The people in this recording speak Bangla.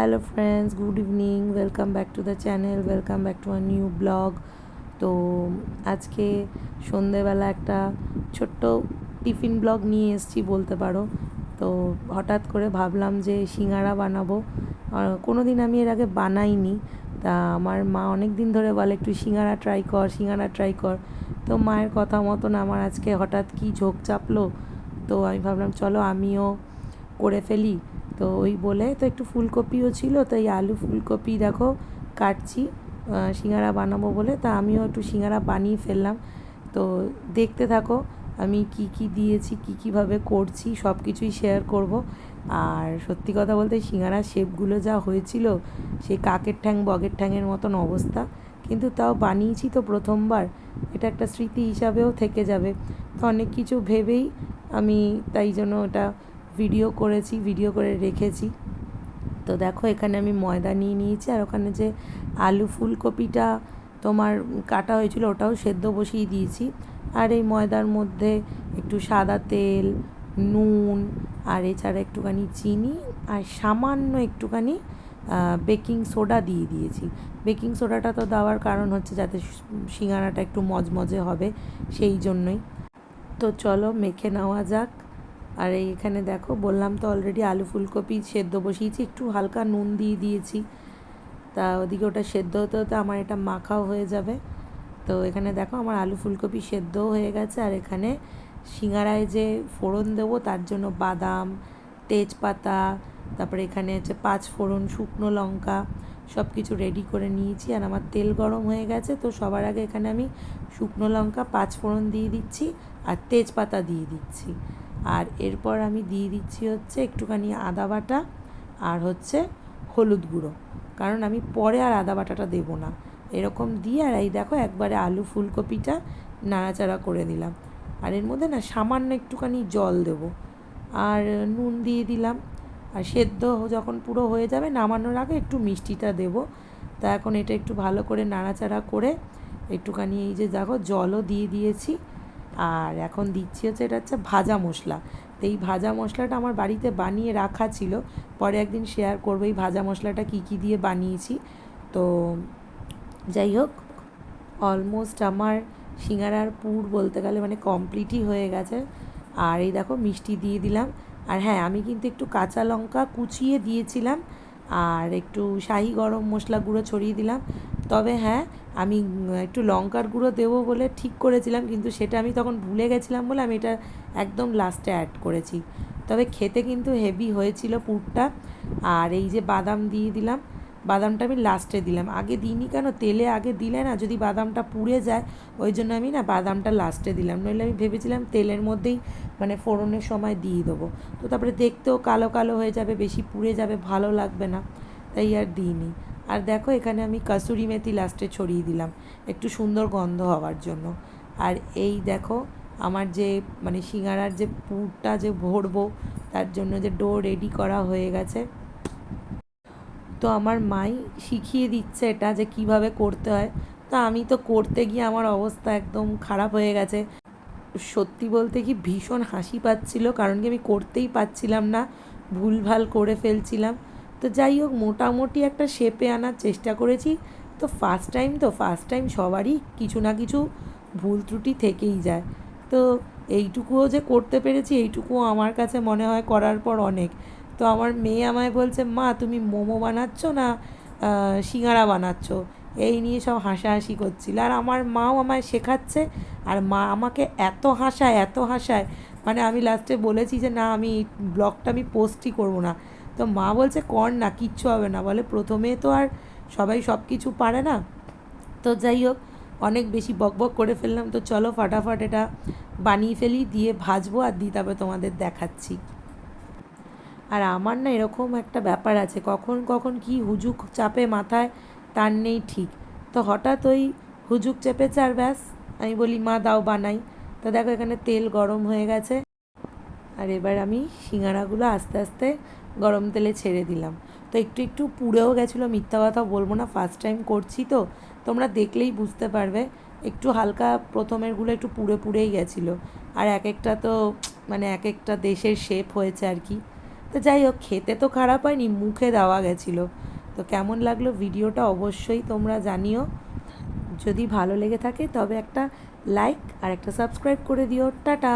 Hello friends good evening welcome back to the channel welcome back to a new blog তো আজকে সন্ধেবেলা একটা ছোট্ট টিফিন ব্লগ নিয়ে এসেছি বলতে পারো। তো হঠাৎ করে ভাবলাম যে সিঙ্গারা বানাবো। কোনো দিন আমি এর আগে বানাইনি। তা আমার মা অনেক দিন ধরে বলে, একটু সিঙ্গারা ট্রাই কর, সিঙ্গারা ট্রাই কর। তো মায়ের কথা মতন আমার আজকে হঠাৎ কি ঝোঁক চাপলো। তো আমি ভাবলাম, চলো আমিও করে ফেলি। তো ওই বলে তো একটু ফুলকপিও ছিল তো এই আলু ফুলকপি দেখো কাটছি সিঙ্গারা বানাবো বলে, তা আমিও একটু সিঙ্গারা বানিয়ে ফেললাম। তো দেখতে থাকো আমি কি কি দিয়েছি, কী কীভাবে করছি, সব কিছুই শেয়ার করব। আর সত্যি কথা বলতে সিঙ্গারার শেপগুলো যা হয়েছিল সেই কাকের ঠ্যাং, বগের ঠ্যাংয়ের মতন অবস্থা। কিন্তু তাও বানিয়েছি তো প্রথমবার, এটা একটা স্মৃতি হিসাবেও থেকে যাবে। তো অনেক কিছু ভেবেই আমি তাই জন্য ওটা ভিডিও করেছি ভিডিও করে রেখেছি। তো দেখো, এখানে আমি ময়দা নিয়ে নিয়েছি আর ওখানে যে আলু ফুলকপিটা তোমার কাটা হয়েছিল, ওটাও সেদ্ধ বসিয়ে দিয়েছি। আর এই ময়দার মধ্যে একটু সাদা তেল, নুন আর এছাড়া একটুখানি চিনি আর সামান্য একটুখানি বেকিং সোডা দিয়ে দিয়েছি। বেকিং সোডাটা তো দেওয়ার কারণ হচ্ছে যাতে সিঙ্গারাটা একটু মজমজে হবে, সেই জন্যই। তো চলো, মেখে নেওয়া যাক। আর এইখানে দেখো, বললাম তো অলরেডি আলু ফুলকপি সেদ্ধ বসিয়েছি, একটু হালকা নুন দিয়ে দিয়েছি। তা ওদিকে ওটা সেদ্ধ হতে হতে আমার এটা মাখাও হয়ে যাবে। তো এখানে দেখো আমার আলু ফুলকপি সেদ্ধও হয়ে গেছে, আর এখানে সিঙ্গারায় যে ফোড়ন দেবো তার জন্য বাদাম, তেজপাতা, তারপরে এখানে হচ্ছে পাঁচ ফোড়ন শুকনো লঙ্কা সব কিছু রেডি করে নিয়েছি। আর আমার তেল গরম হয়ে গেছে, তো সবার আগে এখানে আমি শুকনো লঙ্কা, পাঁচ ফোড়ন দিয়ে দিচ্ছি আর তেজপাতা দিয়ে দিচ্ছি। আর এরপর আমি দিয়ে দিচ্ছি হচ্ছে একটুখানি আদা বাটা আর হচ্ছে হলুদ গুঁড়ো। কারণ আমি পরে আর আদা বাটাটা দেবো না। এরকম দিয়ে আর এই দেখো একবারে আলু ফুলকপিটা নাড়াচাড়া করে দিলাম আর এর মধ্যে না সামান্য একটুখানি জল দেব। আর নুন দিয়ে দিলাম। আর সেদ্ধ যখন পুরো হয়ে যাবে নামানোর আগে একটু মিষ্টিটা দেব। তা এখন এটা একটু ভালো করে নাড়াচাড়া করে একটুখানি এই যে দেখো জলও দিয়ে দিয়েছি। আর এখন দিচ্ছি হচ্ছে, এটা হচ্ছে ভাজা মশলা। তো এই ভাজা মশলাটা আমার বাড়িতে বানিয়ে রাখা ছিল। পরে একদিন শেয়ার করব এই ভাজা মশলাটা কী কী দিয়ে বানিয়েছি। তো যাই হোক অলমোস্ট আমার সিঙ্গারার পুর বলতে গেলে মানে কমপ্লিটই হয়ে গেছে। আর এই দেখো, মিষ্টি দিয়ে দিলাম। আর হ্যাঁ আমি কিন্তু একটু কাঁচা লঙ্কা কুচিয়ে দিয়েছিলাম। আর একটু শাহি গরম মশলা গুঁড়ো ছড়িয়ে দিলাম। তবে হ্যাঁ আমি একটু লঙ্কার গুঁড়ো দেবো বলে ঠিক করেছিলাম, কিন্তু সেটা আমি তখন ভুলে গেছিলাম বলে আমি এটা একদম লাস্টে অ্যাড করেছি। তবে খেতে কিন্তু হেভি হয়েছিল পুরটা। আর এই যে বাদাম দিয়ে দিলাম, বাদামটা আমি লাস্টে দিলাম। আগে দিইনি কেন? তেলে আগে দিলে না, যদি বাদামটা পুড়ে যায়, ওই জন্য আমি না বাদামটা লাস্টে দিলাম। নইলে আমি ভেবেছিলাম তেলের মধ্যেই মানে ফোড়নের সময় দিয়ে দেবো। তো তারপরে দেখতেও কালো কালো হয়ে যাবে, বেশি পুড়ে যাবে, ভালো লাগবে না। তাই আর দিইনি। আর দেখো এখানে আমি কাসুরি মেথি লাস্টে ছড়িয়ে দিলাম। একটু সুন্দর গন্ধ হওয়ার জন্য। আর এই দেখো, আমার যে মানে সিঙ্গারার যে পুরটা যে ভরবো, তার জন্য যে ডো রেডি করা হয়ে গেছে। তো আমার মাই শিখিয়ে দিচ্ছে এটা যে কীভাবে করতে হয়। তো আমি তো করতে গিয়ে আমার অবস্থা একদম খারাপ হয়ে গেছে। সত্যি বলতে কি ভীষণ হাসি পাচ্ছিল, কারণ কি আমি করতেই পাচ্ছিলাম না। ভুলভাল করে ফেলছিলাম। তো যাই হোক, মোটামুটি একটা শেপে আনার চেষ্টা করেছি। তো ফার্স্ট টাইম তো ফার্স্ট টাইম সবারই কিছু না কিছু ভুল ত্রুটি থেকেই যায়। তো এইটুকুও যে করতে পেরেছি, এইটুকুও আমার কাছে মনে হয় করার পর অনেক। তো আমার মেয়ে আমায় বলছে, মা, তুমি মোমো বানাচ্ছ না সিঙ্গারা বানাচ্ছ? এই নিয়ে সব হাসাহাসি করছিল। আর আমার মাও আমায় শেখাচ্ছে, আর মা আমাকে এত হাসায় এত হাসায়। মানে আমি লাস্টে বলেছি যে, না, আমি ব্লগটা আমি পোস্টই করব না। তো মা বলছে, কর না, কিচ্ছু হবে না। বলে, প্রথমে তো আর সবাই সব কিছু পারে না। তো যাই হোক, অনেক বেশি বক বক করে ফেললাম। তো চলো ফাটাফাট এটা বানিয়ে ফেলি, দিয়ে ভাজবো আর দিয়ে তারপরে তোমাদের দেখাচ্ছি। আর আমার না এরকম একটা ব্যাপার আছে, কখন কখন কি হুজুক চাপে মাথায়, তার নেই ঠিক। তো হঠাৎ ওই হুজুক চেপেছে আর ব্যাস, আমি বলি, মা, দাও, বানাই। তো দেখো এখানে তেল গরম হয়ে গেছে। আর এবার আমি সিঙ্গারাগুলো আস্তে আস্তে গরম তেলে ছেড়ে দিলাম। তো একটু একটু পুড়েও গেছিল, মিথ্যা কথা বলব না ফার্স্ট টাইম করছি তো। তোমরা দেখলেই বুঝতে পারবে, একটু হালকা প্রথমেরগুলো একটু পুড়ে পুড়েই গেছিল। আর এক একটা তো মানে এক একটা দেশের শেপ হয়েছে আর কি। তো যাই হোক, খেতে তো খারাপ হয়নি, মুখে দেওয়া গেছিল। তো কেমন লাগল ভিডিওটা অবশ্যই তোমরা জানিও। যদি ভালো লেগে থাকে তবে একটা লাইক আর একটা সাবস্ক্রাইব করে দিও। টাটা!